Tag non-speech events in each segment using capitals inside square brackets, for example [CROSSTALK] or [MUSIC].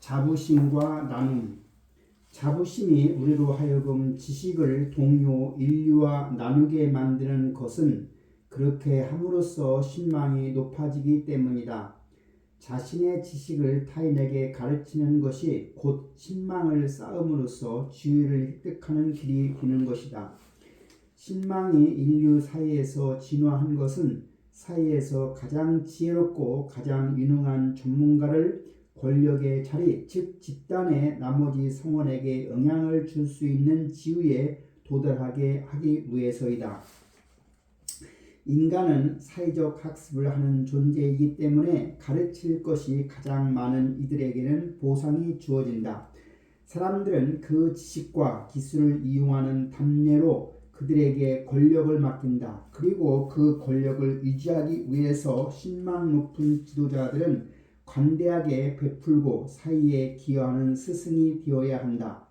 자부심과 나눔. 자부심이 우리로 하여금 지식을 동료 인류와 나누게 만드는 것은 그렇게 함으로써 신망이 높아지기 때문이다. 자신의 지식을 타인에게 가르치는 것이 곧 신망을 쌓음으로써 지위를 획득하는 길이 되는 것이다. 신망이 인류 사이에서 진화한 것은 사이에서 가장 지혜롭고 가장 유능한 전문가를 권력의 자리, 즉 집단의 나머지 성원에게 영향을 줄 수 있는 지위에 도달하게 하기 위해서이다. 인간은 사회적 학습을 하는 존재이기 때문에 가르칠 것이 가장 많은 이들에게는 보상이 주어진다. 사람들은 그 지식과 기술을 이용하는 담례로 그들에게 권력을 맡긴다. 그리고 그 권력을 유지하기 위해서 신망 높은 지도자들은 관대하게 베풀고 사이에 기여하는 스승이 되어야 한다.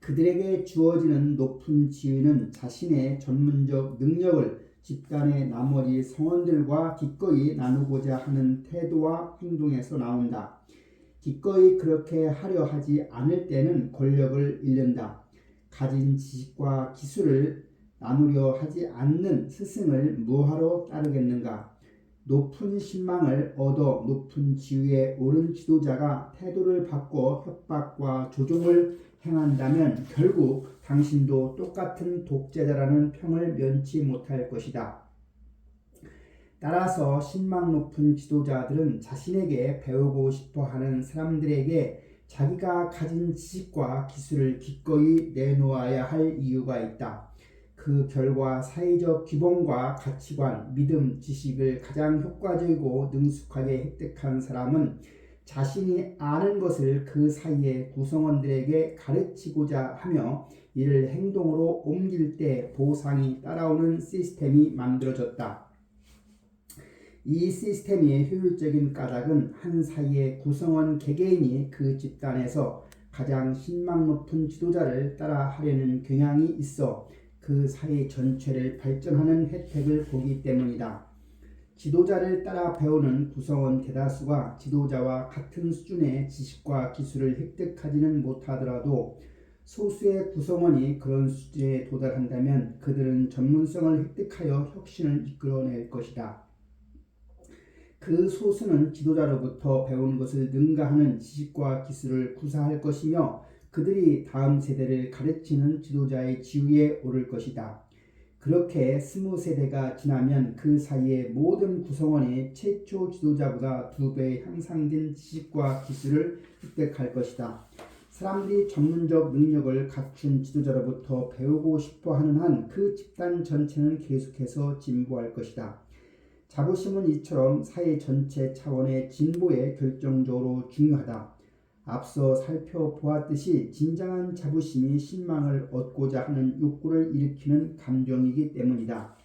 그들에게 주어지는 높은 지위는 자신의 전문적 능력을 집단의 나머지 성원들과 기꺼이 나누고자 하는 태도와 행동에서 나온다. 기꺼이 그렇게 하려 하지 않을 때는 권력을 잃는다. 가진 지식과 기술을 나누려 하지 않는 스승을 무하러 따르겠는가? 높은 신망을 얻어 높은 지위에 오른 지도자가 태도를 바꿔 협박과 조종을 행한다면 결국 당신도 똑같은 독재자라는 평을 면치 못할 것이다. 따라서 신망 높은 지도자들은 자신에게 배우고 싶어 하는 사람들에게 자기가 가진 지식과 기술을 기꺼이 내놓아야 할 이유가 있다. 그 결과 사회적 기본과 가치관, 믿음, 지식을 가장 효과적이고 능숙하게 획득한 사람은 자신이 아는 것을 그 사이의 구성원들에게 가르치고자 하며 이를 행동으로 옮길 때 보상이 따라오는 시스템이 만들어졌다. 이 시스템의 효율적인 까닭은 한 사이의 구성원 개개인이 그 집단에서 가장 신망 높은 지도자를 따라 하려는 경향이 있어 그 사회 전체를 발전하는 혜택을 보기 때문이다. 지도자를 따라 배우는 구성원 대다수가 지도자와 같은 수준의 지식과 기술을 획득하지는 못하더라도 소수의 구성원이 그런 수준에 도달한다면 그들은 전문성을 획득하여 혁신을 이끌어낼 것이다. 그 소수는 지도자로부터 배운 것을 능가하는 지식과 기술을 구사할 것이며 그들이 다음 세대를 가르치는 지도자의 지위에 오를 것이다. 그렇게 스무 세대가 지나면 그 사이의 모든 구성원이 최초 지도자보다 두 배 향상된 지식과 기술을 획득할 것이다. 사람들이 전문적 능력을 갖춘 지도자로부터 배우고 싶어 하는 한 그 집단 전체는 계속해서 진보할 것이다. 자부심은 이처럼 사회 전체 차원의 진보에 결정적으로 중요하다. 앞서 살펴보았듯이 진정한 자부심이 신망을 얻고자 하는 욕구를 일으키는 감정이기 때문이다.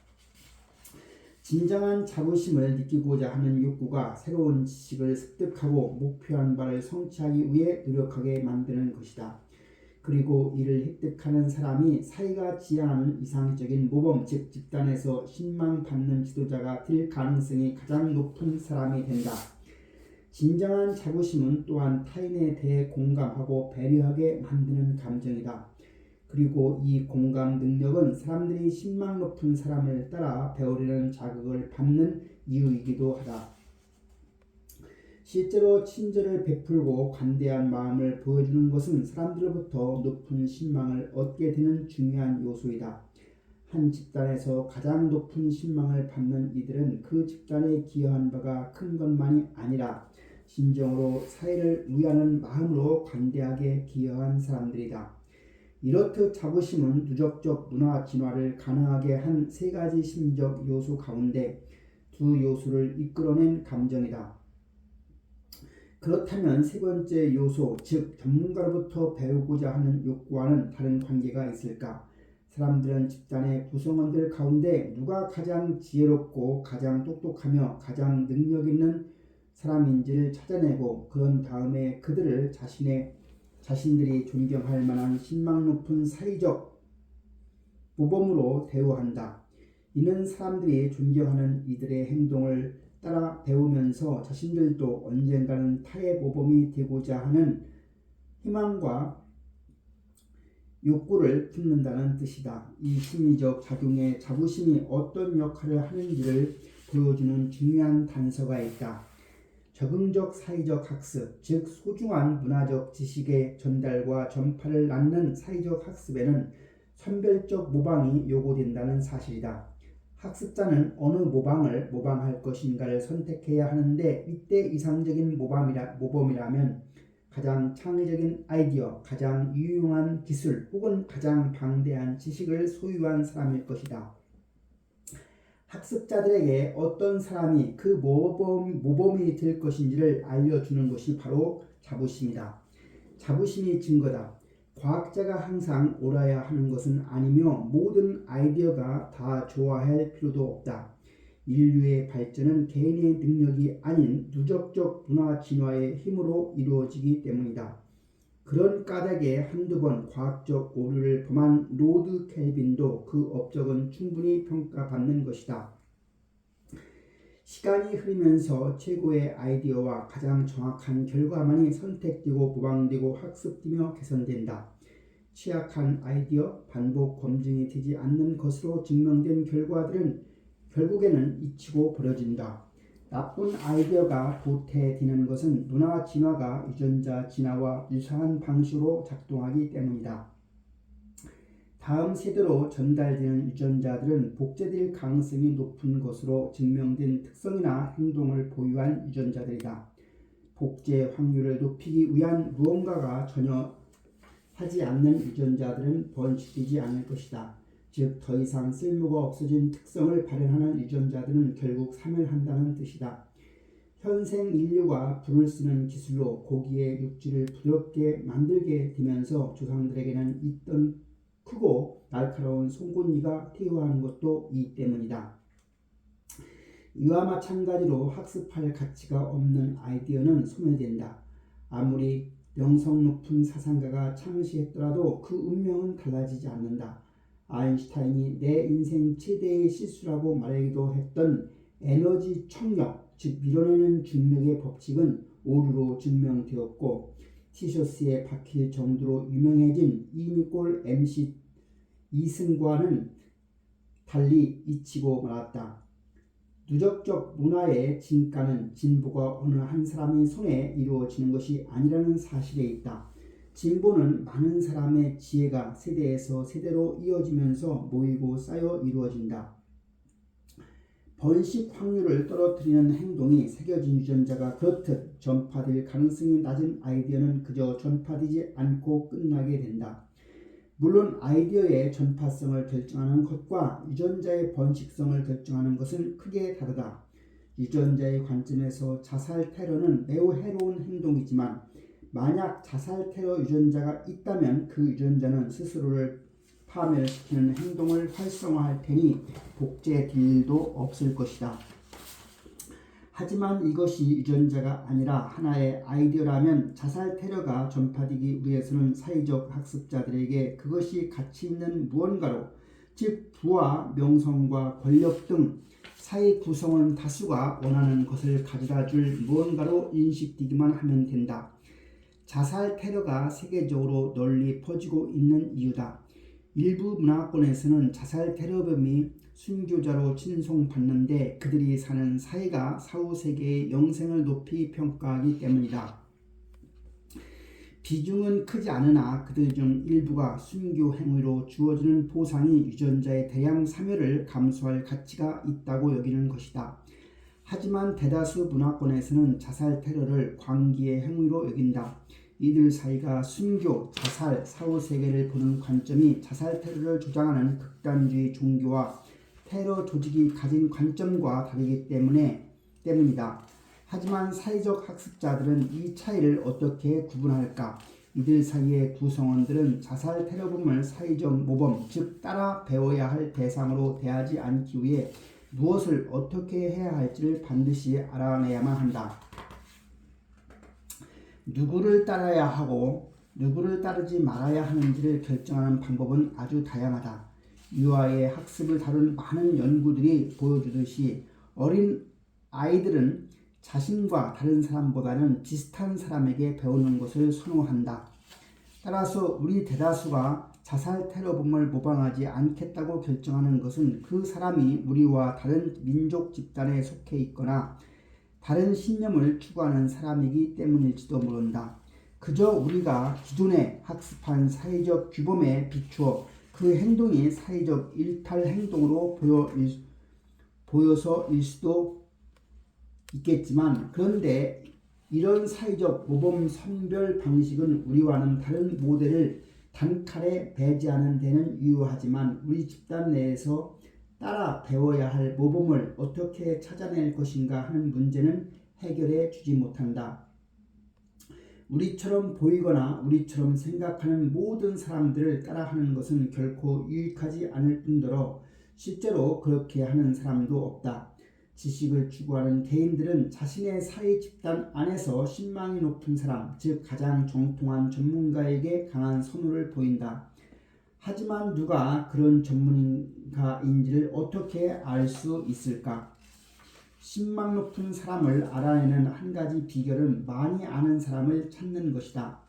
진정한 자부심을 느끼고자 하는 욕구가 새로운 지식을 습득하고 목표한 바를 성취하기 위해 노력하게 만드는 것이다. 그리고 이를 획득하는 사람이 사회가 지향하는 이상적인 모범 즉 집단에서 신망받는 지도자가 될 가능성이 가장 높은 사람이 된다. 진정한 자부심은 또한 타인에 대해 공감하고 배려하게 만드는 감정이다. 그리고 이 공감 능력은 사람들이 신망 높은 사람을 따라 배우려는 자극을 받는 이유이기도 하다. 실제로 친절을 베풀고 관대한 마음을 보여주는 것은 사람들로부터 높은 신망을 얻게 되는 중요한 요소이다. 한 집단에서 가장 높은 신망을 받는 이들은 그 집단에 기여한 바가 큰 것만이 아니라 진정으로 사회를 위하는 마음으로 관대하게 기여한 사람들이다. 이렇듯 자부심은 누적적 문화 진화를 가능하게 한 세 가지 심적 요소 가운데 두 요소를 이끌어낸 감정이다. 그렇다면 세 번째 요소, 즉 전문가로부터 배우고자 하는 욕구와는 다른 관계가 있을까? 사람들은 집단의 구성원들 가운데 누가 가장 지혜롭고 가장 똑똑하며 가장 능력 있는 사람인지를 찾아내고 그런 다음에 그들을 자신의 자신들이 존경할 만한 신망 높은 사회적 모범으로 대우한다. 이는 사람들이 존경하는 이들의 행동을 따라 배우면서 자신들도 언젠가는 타의 모범이 되고자 하는 희망과 욕구를 품는다는 뜻이다. 이 심리적 작용에 자부심이 어떤 역할을 하는지를 보여주는 중요한 단서가 있다. 적응적 사회적 학습, 즉 소중한 문화적 지식의 전달과 전파를 낳는 사회적 학습에는 선별적 모방이 요구된다는 사실이다. 학습자는 어느 모방을 모방할 것인가를 선택해야 하는데 이때 이상적인 모방이라, 모범이라면 가장 창의적인 아이디어, 가장 유용한 기술 혹은 가장 방대한 지식을 소유한 사람일 것이다. 학습자들에게 어떤 사람이 그 모범, 모범이 될 것인지를 알려주는 것이 바로 자부심이다. 자부심이 증거다. 과학자가 항상 옳아야 하는 것은 아니며 모든 아이디어가 다 좋아할 필요도 없다. 인류의 발전은 개인의 능력이 아닌 누적적 문화 진화의 힘으로 이루어지기 때문이다. 그런 까닭에 한두 번 과학적 오류를 범한 로드 켈빈도 그 업적은 충분히 평가받는 것이다. 시간이 흐르면서 최고의 아이디어와 가장 정확한 결과만이 선택되고 모방되고 학습되며 개선된다. 취약한 아이디어, 반복 검증이 되지 않는 것으로 증명된 결과들은 결국에는 잊히고 버려진다. 나쁜 아이디어가 도태되는 것은 문화 진화가 유전자 진화와 유사한 방식으로 작동하기 때문이다. 다음 세대로 전달되는 유전자들은 복제될 가능성이 높은 것으로 증명된 특성이나 행동을 보유한 유전자들이다. 복제 확률을 높이기 위한 무언가가 전혀 하지 않는 유전자들은 번식되지 않을 것이다. 즉, 더 이상 쓸모가 없어진 특성을 발현하는 유전자들은 결국 사멸한다는 뜻이다. 현생 인류가 불을 쓰는 기술로 고기의 육질을 부드럽게 만들게 되면서 조상들에게는 있던 크고 날카로운 송곳니가 퇴화하는 것도 이 때문이다. 이와 마찬가지로 학습할 가치가 없는 아이디어는 소멸된다. 아무리 명성 높은 사상가가 창시했더라도 그 운명은 달라지지 않는다. 아인슈타인이 내 인생 최대의 실수라고 말하기도 했던 에너지 청력, 즉 밀어내는 중력의 법칙은 오류로 증명되었고 티셔츠에 박힐 정도로 유명해진 이니골 MC 이승과는 달리 잊히고 말았다. 누적적 문화의 진가는 진보가 어느 한 사람의 손에 이루어지는 것이 아니라는 사실에 있다. 진보는 많은 사람의 지혜가 세대에서 세대로 이어지면서 모이고 쌓여 이루어진다. 번식 확률을 떨어뜨리는 행동이 새겨진 유전자가 그렇듯 전파될 가능성이 낮은 아이디어는 그저 전파되지 않고 끝나게 된다. 물론 아이디어의 전파성을 결정하는 것과 유전자의 번식성을 결정하는 것은 크게 다르다. 유전자의 관점에서 자살 테러는 매우 해로운 행동이지만 만약 자살 테러 유전자가 있다면 그 유전자는 스스로를 파멸시키는 행동을 활성화할 테니 복제될 일도 없을 것이다. 하지만 이것이 유전자가 아니라 하나의 아이디어라면 자살 테러가 전파되기 위해서는 사회적 학습자들에게 그것이 가치 있는 무언가로 즉 부와 명성과 권력 등 사회 구성원 다수가 원하는 것을 가져다 줄 무언가로 인식되기만 하면 된다. 자살 테러가 세계적으로 널리 퍼지고 있는 이유다. 일부 문화권에서는 자살 테러범이 순교자로 칭송받는데 그들이 사는 사회가 사후 세계의 영생을 높이 평가하기 때문이다. 비중은 크지 않으나 그들 중 일부가 순교 행위로 주어지는 보상이 유전자의 대량 사멸을 감수할 가치가 있다고 여기는 것이다. 하지만 대다수 문화권에서는 자살 테러를 광기의 행위로 여긴다. 이들 사이가 순교, 자살, 사후 세계를 보는 관점이 자살 테러를 주장하는 극단주의 종교와 테러 조직이 가진 관점과 다르기 때문에 때문이다. 하지만 사회적 학습자들은 이 차이를 어떻게 구분할까? 이들 사이의 구성원들은 자살 테러범을 사회적 모범, 즉 따라 배워야 할 대상으로 대하지 않기 위해 무엇을 어떻게 해야 할지를 반드시 알아내야만 한다. 누구를 따라야 하고 누구를 따르지 말아야 하는지를 결정하는 방법은 아주 다양하다. 유아의 학습을 다룬 많은 연구들이 보여주듯이 어린 아이들은 자신과 다른 사람보다는 비슷한 사람에게 배우는 것을 선호한다. 따라서 우리 대다수가 자살 테러범을 모방하지 않겠다고 결정하는 것은 그 사람이 우리와 다른 민족 집단에 속해 있거나 다른 신념을 추구하는 사람이기 때문일지도 모른다. 그저 우리가 기존에 학습한 사회적 규범에 비추어 그 행동이 사회적 일탈 행동으로 보여 일, 보여서일 수도 있겠지만 그런데 이런 사회적 모범 선별 방식은 우리와는 다른 모델을 단칼에 배제하는 데는 유효하지만 우리 집단 내에서 따라 배워야 할 모범을 어떻게 찾아낼 것인가 하는 문제는 해결해 주지 못한다. 우리처럼 보이거나 우리처럼 생각하는 모든 사람들을 따라하는 것은 결코 유익하지 않을 뿐더러 실제로 그렇게 하는 사람도 없다. 지식을 추구하는 개인들은 자신의 사회 집단 안에서 신망이 높은 사람, 즉 가장 정통한 전문가에게 강한 선호를 보인다. 하지만 누가 그런 전문가인지를 어떻게 알 수 있을까? 신망 높은 사람을 알아내는 한 가지 비결은 많이 아는 사람을 찾는 것이다.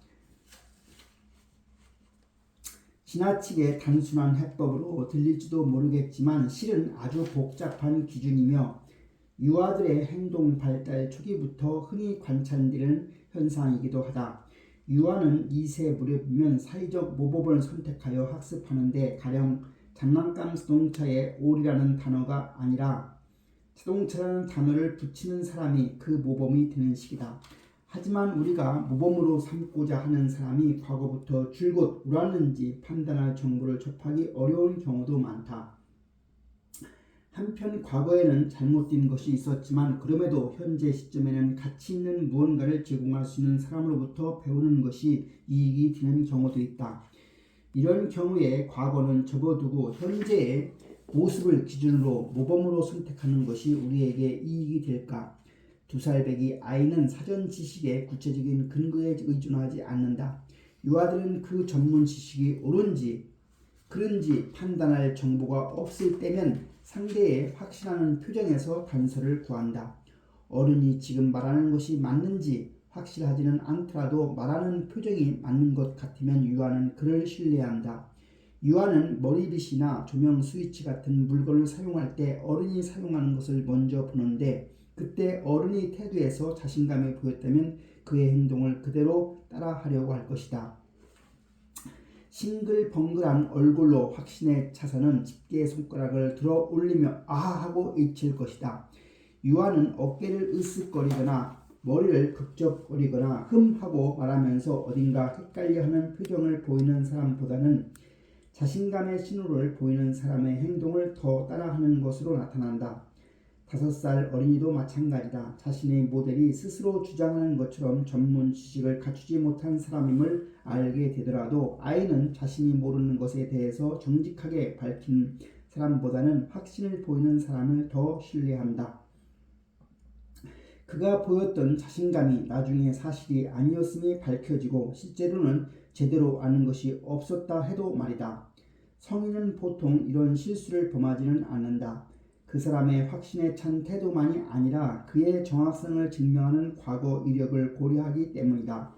지나치게 단순한 해법으로 들릴지도 모르겠지만 실은 아주 복잡한 기준이며 유아들의 행동 발달 초기부터 흔히 관찰되는 현상이기도 하다. 유아는 2세 무렵이면 사회적 모범을 선택하여 학습하는데 가령 장난감 자동차에 올이라는 단어가 아니라 자동차라는 단어를 붙이는 사람이 그 모범이 되는 시기다. 하지만 우리가 모범으로 삼고자 하는 사람이 과거부터 줄곧 옳았는지 판단할 정보를 접하기 어려운 경우도 많다. 한편 과거에는 잘못된 것이 있었지만 그럼에도 현재 시점에는 가치 있는 무언가를 제공할 수 있는 사람으로부터 배우는 것이 이익이 되는 경우도 있다. 이런 경우에 과거는 접어두고 현재의 모습을 기준으로 모범으로 선택하는 것이 우리에게 이익이 될까? 두 살배기 아이는 사전 지식의 구체적인 근거에 의존하지 않는다. 유아들은 그 전문 지식이 옳은지 그런지 판단할 정보가 없을 때면 상대의 확신하는 표정에서 단서를 구한다. 어른이 지금 말하는 것이 맞는지 확실하지는 않더라도 말하는 표정이 맞는 것 같으면 유아는 그를 신뢰한다. 유아는 머리빗이나 조명 스위치 같은 물건을 사용할 때 어른이 사용하는 것을 먼저 보는데 그때 어른이 태도에서 자신감이 보였다면 그의 행동을 그대로 따라하려고 할 것이다. 싱글벙글한 얼굴로 확신에 차서는 집게 손가락을 들어 올리며 아하 하고 외칠 것이다. 유아는 어깨를 으쓱거리거나 머리를 극적거리거나 흠 하고 말하면서 어딘가 헷갈려하는 표정을 보이는 사람보다는 자신감의 신호를 보이는 사람의 행동을 더 따라하는 것으로 나타난다. 다섯 살 어린이도 마찬가지다. 자신의 모델이 스스로 주장하는 것처럼 전문 지식을 갖추지 못한 사람임을 알게 되더라도 아이는 자신이 모르는 것에 대해서 정직하게 밝힌 사람보다는 확신을 보이는 사람을 더 신뢰한다. 그가 보였던 자신감이 나중에 사실이 아니었음이 밝혀지고 실제로는 제대로 아는 것이 없었다 해도 말이다. 성인은 보통 이런 실수를 범하지는 않는다. 그 사람의 확신에 찬 태도만이 아니라 그의 정확성을 증명하는 과거 이력을 고려하기 때문이다.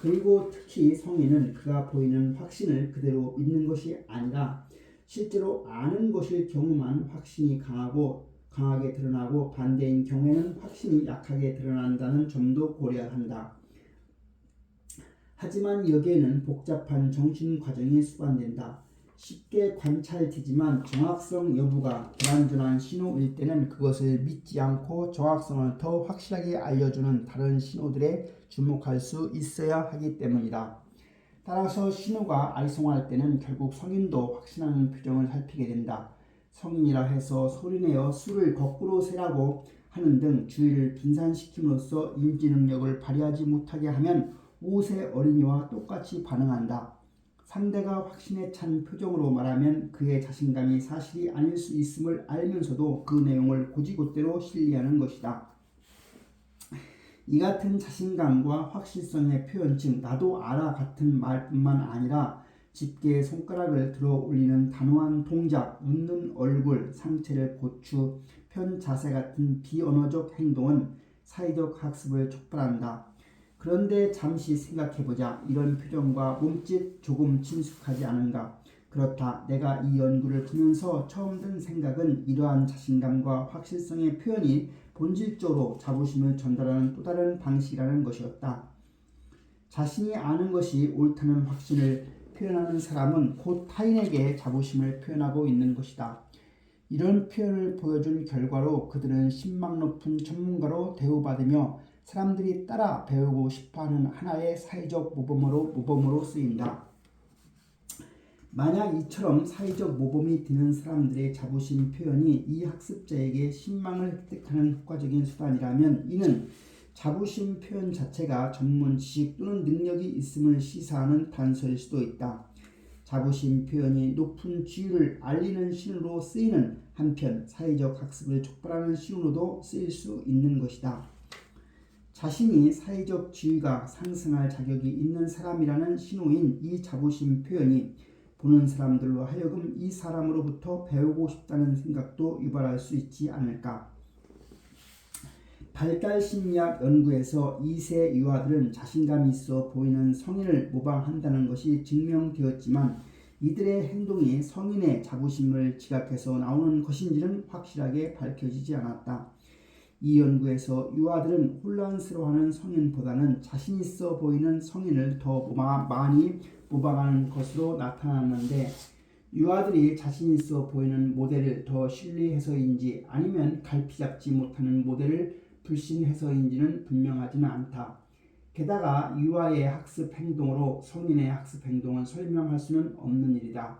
그리고 특히 성인은 그가 보이는 확신을 그대로 믿는 것이 아니라 실제로 아는 것일 경우만 확신이 강하고 강하게 드러나고 반대인 경우에는 확신이 약하게 드러난다는 점도 고려한다. 하지만 여기에는 복잡한 정신 과정이 수반된다. 쉽게 관찰되지만 정확성 여부가 불완전한 신호일 때는 그것을 믿지 않고 정확성을 더 확실하게 알려주는 다른 신호들에 주목할 수 있어야 하기 때문이다. 따라서 신호가 아리송할 때는 결국 성인도 확신하는 표정을 살피게 된다. 성인이라 해서 소리내어 술을 거꾸로 세라고 하는 등 주의를 분산시킴으로써 인지 능력을 발휘하지 못하게 하면 5세 어린이와 똑같이 반응한다. 상대가 확신에 찬 표정으로 말하면 그의 자신감이 사실이 아닐 수 있음을 알면서도 그 내용을 고지고대로 신뢰하는 것이다. 이 같은 자신감과 확실성의 표현, 즉 나도 알아 같은 말뿐만 아니라 집게 손가락을 들어 올리는 단호한 동작, 웃는 얼굴, 상체를 고추 편 자세 같은 비언어적 행동은 사회적 학습을 촉발한다. 그런데 잠시 생각해보자. 이런 표정과 몸짓 조금 친숙하지 않은가? 그렇다. 내가 이 연구를 보면서 처음 든 생각은 이러한 자신감과 확실성의 표현이 본질적으로 자부심을 전달하는 또 다른 방식이라는 것이었다. 자신이 아는 것이 옳다는 확신을 표현하는 사람은 곧 타인에게 자부심을 표현하고 있는 것이다. 이런 표현을 보여준 결과로 그들은 신망 높은 전문가로 대우받으며 사람들이 따라 배우고 싶어하는 하나의 사회적 모범으로 모범으로 쓰인다. 만약 이처럼 사회적 모범이 되는 사람들의 자부심 표현이 이 학습자에게 신망을 획득하는 효과적인 수단이라면 이는 자부심 표현 자체가 전문 지식 또는 능력이 있음을 시사하는 단서일 수도 있다. 자부심 표현이 높은 지위를 알리는 신호로 쓰이는 한편 사회적 학습을 촉발하는 신호로도 쓰일 수 있는 것이다. 자신이 사회적 지위가 상승할 자격이 있는 사람이라는 신호인 이 자부심 표현이 보는 사람들로 하여금 이 사람으로부터 배우고 싶다는 생각도 유발할 수 있지 않을까. 발달 심리학 연구에서 2세 유아들은 자신감 있어 보이는 성인을 모방한다는 것이 증명되었지만 이들의 행동이 성인의 자부심을 지각해서 나오는 것인지는 확실하게 밝혀지지 않았다. 이 연구에서 유아들은 혼란스러워하는 성인보다는 자신 있어 보이는 성인을 더 많이 모방하는 것으로 나타났는데 유아들이 자신 있어 보이는 모델을 더 신뢰해서인지 아니면 갈피 잡지 못하는 모델을 불신해서인지는 분명하지는 않다. 게다가 유아의 학습 행동으로 성인의 학습 행동을 설명할 수는 없는 일이다.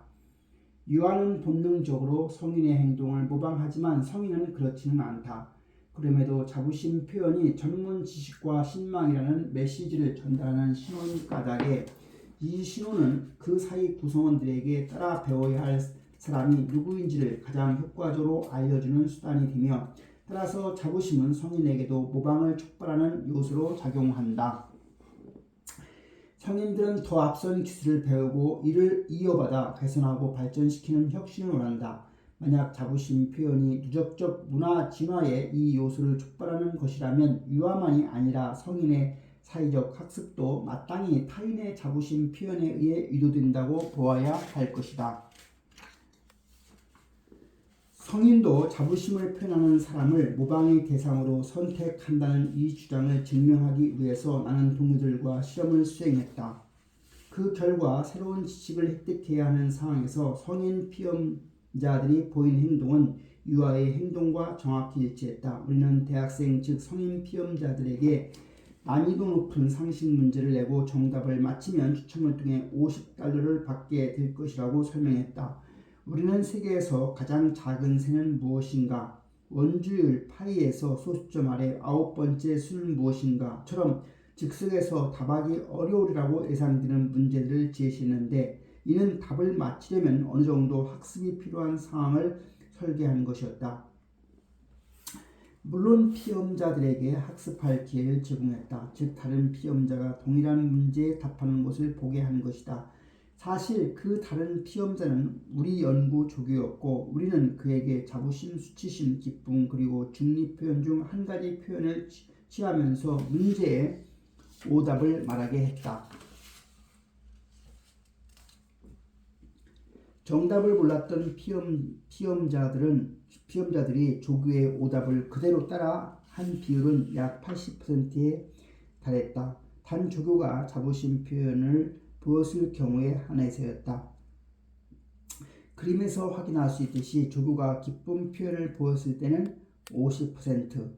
유아는 본능적으로 성인의 행동을 모방하지만 성인은 그렇지는 않다. 그럼에도 자부심 표현이 전문 지식과 신망이라는 메시지를 전달하는 신호인 까닭에 이 신호는 그 사이 구성원들에게 따라 배워야 할 사람이 누구인지를 가장 효과적으로 알려주는 수단이 되며 따라서 자부심은 성인에게도 모방을 촉발하는 요소로 작용한다. 성인들은 더 앞선 기술을 배우고 이를 이어받아 개선하고 발전시키는 혁신을 원한다. 만약 자부심 표현이 누적적 문화 진화의 이 요소를 촉발하는 것이라면 유아만이 아니라 성인의 사회적 학습도 마땅히 타인의 자부심 표현에 의해 유도된다고 보아야 할 것이다. 성인도 자부심을 표현하는 사람을 모방의 대상으로 선택한다는 이 주장을 증명하기 위해서 나는 동료들과 실험을 수행했다. 그 결과 새로운 지식을 획득해야 하는 상황에서 성인 피험 자들이 보인 행동은 유아의 행동과 정확히 일치했다. 우리는 대학생 즉 성인 피험자들에게 난이도 높은 상식 문제를 내고 정답을 맞히면 추첨을 통해 50달러를 받게 될 것이라고 설명했다. 우리는 세계에서 가장 작은 새는 무엇인가? 원주율 파이에서 소수점 아래 아홉 번째 수는 무엇인가?처럼 즉석에서 답하기 어려우리라고 예상되는 문제들을 제시했는데 이는 답을 맞히려면 어느 정도 학습이 필요한 상황을 설계한 것이었다. 물론 피험자들에게 학습할 기회를 제공했다. 즉 다른 피험자가 동일한 문제에 답하는 것을 보게 한 것이다. 사실 그 다른 피험자는 우리 연구 조교였고 우리는 그에게 자부심, 수치심, 기쁨 그리고 중립 표현 중 한 가지 표현을 취하면서 문제의 오답을 말하게 했다. 정답을 몰랐던 피험, 피험자들은 피험자들이 조교의 오답을 그대로 따라 한 비율은 약 80%에 달했다. 단 조교가 자부심 표현을 보였을 경우에 한해서였다. 그림에서 확인할 수 있듯이 조교가 기쁨 표현을 보였을 때는 50%,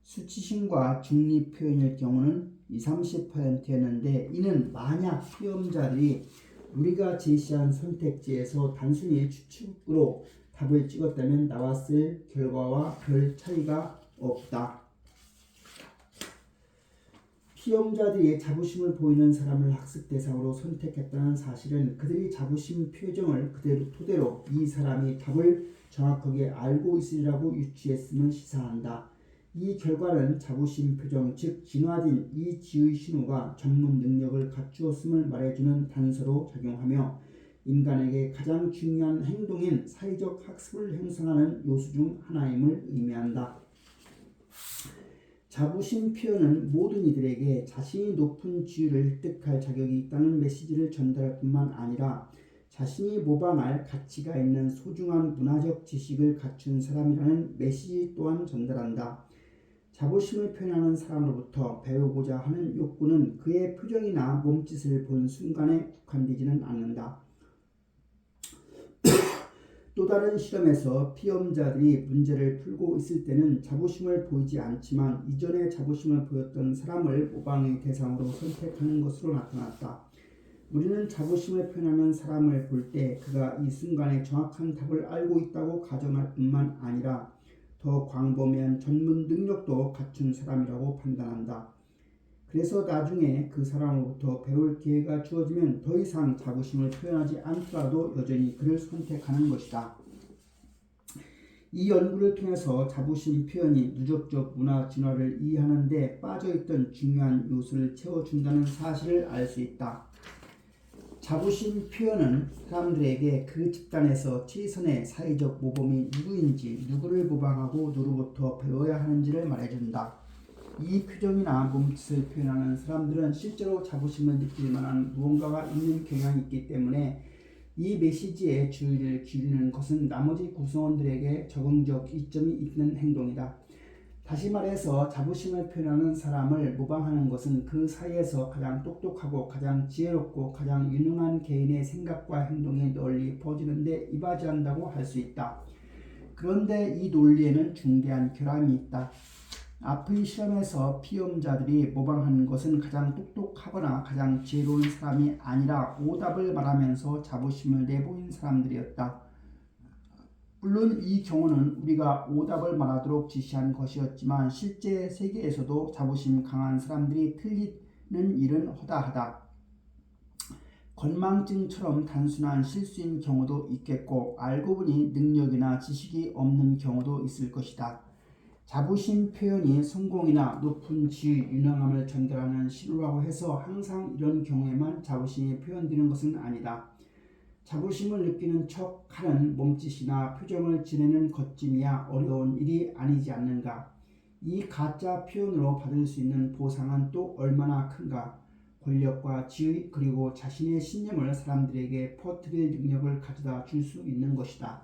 수치심과 중립 표현일 경우는 20, 30%였는데 이는 만약 시험자들이 우리가 제시한 선택지에서 단순히 추측으로 답을 찍었다면 나왔을 결과와 별 차이가 없다. 시험자들이 자부심을 보이는 사람을 학습 대상으로 선택했다는 사실은 그들이 자부심 표정을 그대로 토대로 이 사람이 답을 정확하게 알고 있으리라고 유추했음을 시사한다. 이 결과는 자부심 표정 즉 진화된 이 지의 신호가 전문 능력을 갖추었음을 말해주는 단서로 작용하며 인간에게 가장 중요한 행동인 사회적 학습을 형성하는 요소 중 하나임을 의미한다. 자부심 표현은 모든 이들에게 자신이 높은 지위를 획득할 자격이 있다는 메시지를 전달할 뿐만 아니라 자신이 모방할 가치가 있는 소중한 문화적 지식을 갖춘 사람이라는 메시지 또한 전달한다. 자부심을 표현하는 사람으로부터 배우고자 하는 욕구는 그의 표정이나 몸짓을 본 순간에 국한되지는 않는다. [COUGHS] 또 다른 실험에서 피험자들이 문제를 풀고 있을 때는 자부심을 보이지 않지만 이전에 자부심을 보였던 사람을 모방의 대상으로 선택하는 것으로 나타났다. 우리는 자부심을 표현하는 사람을 볼 때 그가 이 순간에 정확한 답을 알고 있다고 가정할 뿐만 아니라 더 광범위한 전문 능력도 갖춘 사람이라고 판단한다. 그래서 나중에 그 사람으로부터 배울 기회가 주어지면 더 이상 자부심을 표현하지 않더라도 여전히 그를 선택하는 것이다. 이 연구를 통해서 자부심 표현이 누적적 문화 진화를 이해하는 데 빠져있던 중요한 요소를 채워준다는 사실을 알 수 있다. 자부심 표현은 사람들에게 그 집단에서 최선의 사회적 모범이 누구인지, 누구를 모방하고 누구부터 배워야 하는지를 말해준다. 이 표정이나 몸짓을 표현하는 사람들은 실제로 자부심을 느낄 만한 무언가가 있는 경향이 있기 때문에 이 메시지에 주의를 기울이는 것은 나머지 구성원들에게 적응적 이점이 있는 행동이다. 다시 말해서 자부심을 표현하는 사람을 모방하는 것은 그 사이에서 가장 똑똑하고 가장 지혜롭고 가장 유능한 개인의 생각과 행동이 널리 퍼지는데 이바지한다고 할 수 있다. 그런데 이 논리에는 중대한 결함이 있다. 앞의 실험에서 피험자들이 모방하는 것은 가장 똑똑하거나 가장 지혜로운 사람이 아니라 오답을 말하면서 자부심을 내보인 사람들이었다. 물론 이 경우는 우리가 오답을 말하도록 지시한 것이었지만 실제 세계에서도 자부심 강한 사람들이 틀리는 일은 허다하다. 건망증처럼 단순한 실수인 경우도 있겠고 알고 보니 능력이나 지식이 없는 경우도 있을 것이다. 자부심 표현이 성공이나 높은 지위, 유능함을 전달하는 신호라고 해서 항상 이런 경우에만 자부심이 표현되는 것은 아니다. 자부심을 느끼는 척 하는 몸짓이나 표정을 지내는 것쯤이야 어려운 일이 아니지 않는가. 이 가짜 표현으로 받을 수 있는 보상은 또 얼마나 큰가. 권력과 지위 그리고 자신의 신념을 사람들에게 퍼뜨릴 능력을 가져다 줄 수 있는 것이다.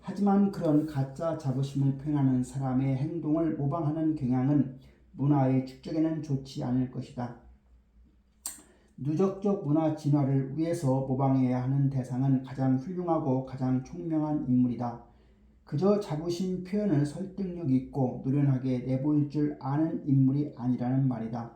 하지만 그런 가짜 자부심을 표현하는 사람의 행동을 모방하는 경향은 문화의 축적에는 좋지 않을 것이다. 누적적 문화 진화를 위해서 모방해야 하는 대상은 가장 훌륭하고 가장 총명한 인물이다. 그저 자부심 표현을 설득력 있고 노련하게 내보일 줄 아는 인물이 아니라는 말이다.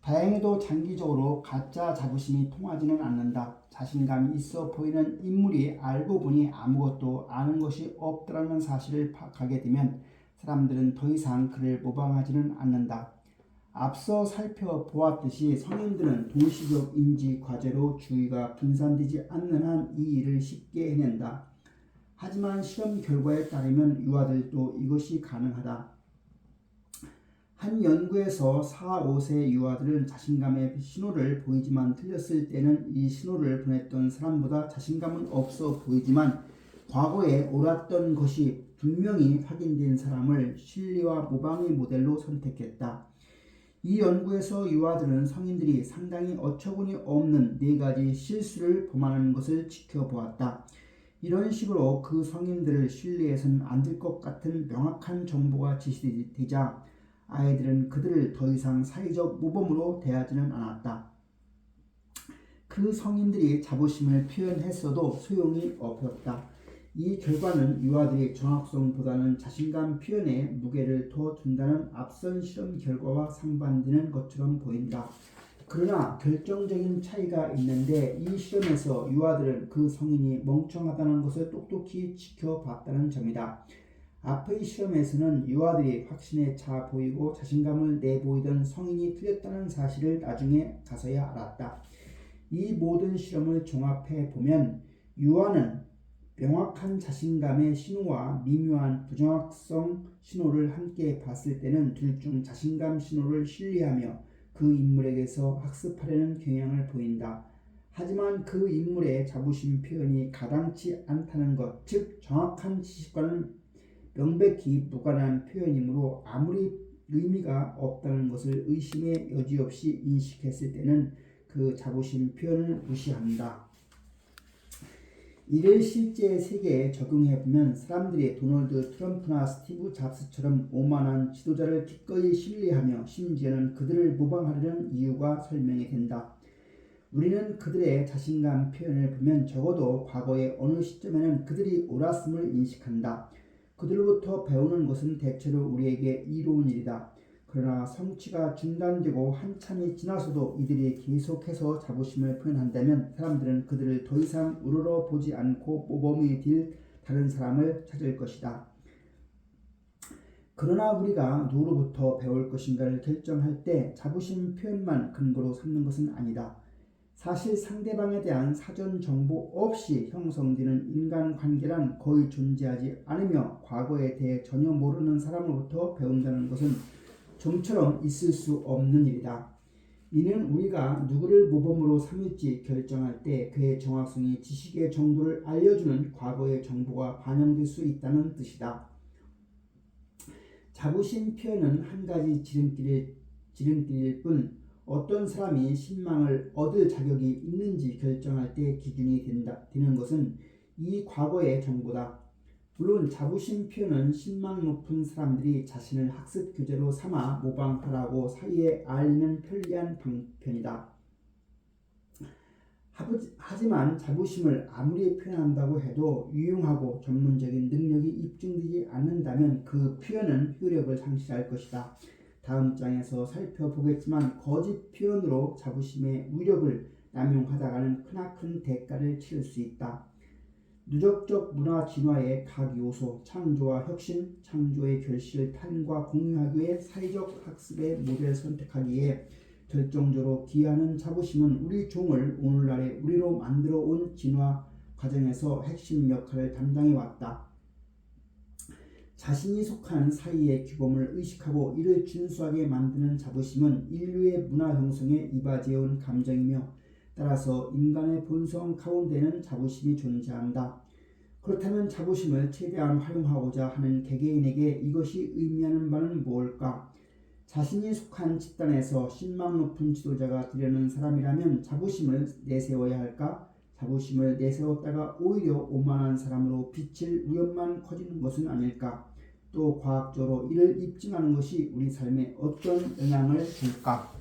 다행히도 장기적으로 가짜 자부심이 통하지는 않는다. 자신감이 있어 보이는 인물이 알고 보니 아무것도 아는 것이 없더라는 사실을 파악하게 되면 사람들은 더 이상 그를 모방하지는 않는다. 앞서 살펴보았듯이 성인들은 동시적 인지 과제로 주의가 분산되지 않는 한 이 일을 쉽게 해낸다. 하지만 실험 결과에 따르면 유아들도 이것이 가능하다. 한 연구에서 4, 5세 유아들은 자신감의 신호를 보이지만 틀렸을 때는 이 신호를 보냈던 사람보다 자신감은 없어 보이지만 과거에 옳았던 것이 분명히 확인된 사람을 실리와 모방의 모델로 선택했다. 이 연구에서 유아들은 성인들이 상당히 어처구니 없는 네 가지 실수를 범하는 것을 지켜보았다. 이런 식으로 그 성인들을 신뢰해서는 안 될 것 같은 명확한 정보가 제시되자 아이들은 그들을 더 이상 사회적 모범으로 대하지는 않았다. 그 성인들이 자부심을 표현했어도 소용이 없었다. 이 결과는 유아들이 정확성보다는 자신감 표현에 무게를 더 둔다는 앞선 실험 결과와 상반되는 것처럼 보인다. 그러나 결정적인 차이가 있는데 이 실험에서 유아들은 그 성인이 멍청하다는 것을 똑똑히 지켜봤다는 점이다. 앞의 실험에서는 유아들이 확신에 차 보이고 자신감을 내보이던 성인이 틀렸다는 사실을 나중에 가서야 알았다. 이 모든 실험을 종합해 보면 유아는 명확한 자신감의 신호와 미묘한 부정확성 신호를 함께 봤을 때는 둘 중 자신감 신호를 신뢰하며 그 인물에게서 학습하려는 경향을 보인다. 하지만 그 인물의 자부심 표현이 가당치 않다는 것, 즉 정확한 지식과는 명백히 무관한 표현이므로 아무리 의미가 없다는 것을 의심의 여지 없이 인식했을 때는 그 자부심 표현을 무시합니다. 이를 실제 세계에 적용해 보면 사람들이 도널드 트럼프나 스티브 잡스처럼 오만한 지도자를 기꺼이 신뢰하며 심지어는 그들을 모방하려는 이유가 설명이 된다. 우리는 그들의 자신감 표현을 보면 적어도 과거의 어느 시점에는 그들이 옳았음을 인식한다. 그들로부터 배우는 것은 대체로 우리에게 이로운 일이다. 그러나 성취가 중단되고 한참이 지나서도 이들이 계속해서 자부심을 표현한다면 사람들은 그들을 더 이상 우러러 보지 않고 모범이 될 다른 사람을 찾을 것이다. 그러나 우리가 누구로부터 배울 것인가를 결정할 때 자부심 표현만 근거로 삼는 것은 아니다. 사실 상대방에 대한 사전 정보 없이 형성되는 인간관계란 거의 존재하지 않으며 과거에 대해 전혀 모르는 사람으로부터 배운다는 것은 좀처럼 있을 수 없는 일이다. 이는 우리가 누구를 모범으로 삼을지 결정할 때 그의 정확성이 지식의 정도를 알려주는 과거의 정보가 반영될 수 있다는 뜻이다. 자부심 표현은 한 가지 지름길일, 지름길일 뿐 어떤 사람이 신망을 얻을 자격이 있는지 결정할 때 기준이 된다, 되는 것은 이 과거의 정보다. 물론 자부심 표현은 신망 높은 사람들이 자신을 학습 교재로 삼아 모방하라고 사이에 알리는 편리한 방편이다. 하지만 자부심을 아무리 표현한다고 해도 유용하고 전문적인 능력이 입증되지 않는다면 그 표현은 효력을 상실할 것이다. 다음 장에서 살펴보겠지만 거짓 표현으로 자부심의 위력을 남용하다가는 크나큰 대가를 치를 수 있다. 누적적 문화 진화의 각 요소, 창조와 혁신, 창조의 결실, 타인과 공유하기 위해 사회적 학습의 모델 선택하기에 결정적으로 기하는 자부심은 우리 종을 오늘날의 우리로 만들어 온 진화 과정에서 핵심 역할을 담당해 왔다. 자신이 속한 사이의 규범을 의식하고 이를 준수하게 만드는 자부심은 인류의 문화 형성에 이바지해온 감정이며 따라서 인간의 본성 가운데는 자부심이 존재한다. 그렇다면 자부심을 최대한 활용하고자 하는 개개인에게 이것이 의미하는 바는 무엇일까? 자신이 속한 집단에서 신망 높은 지도자가 되려는 사람이라면 자부심을 내세워야 할까? 자부심을 내세웠다가 오히려 오만한 사람으로 비칠 위험만 커지는 것은 아닐까? 또 과학적으로 이를 입증하는 것이 우리 삶에 어떤 영향을 줄까?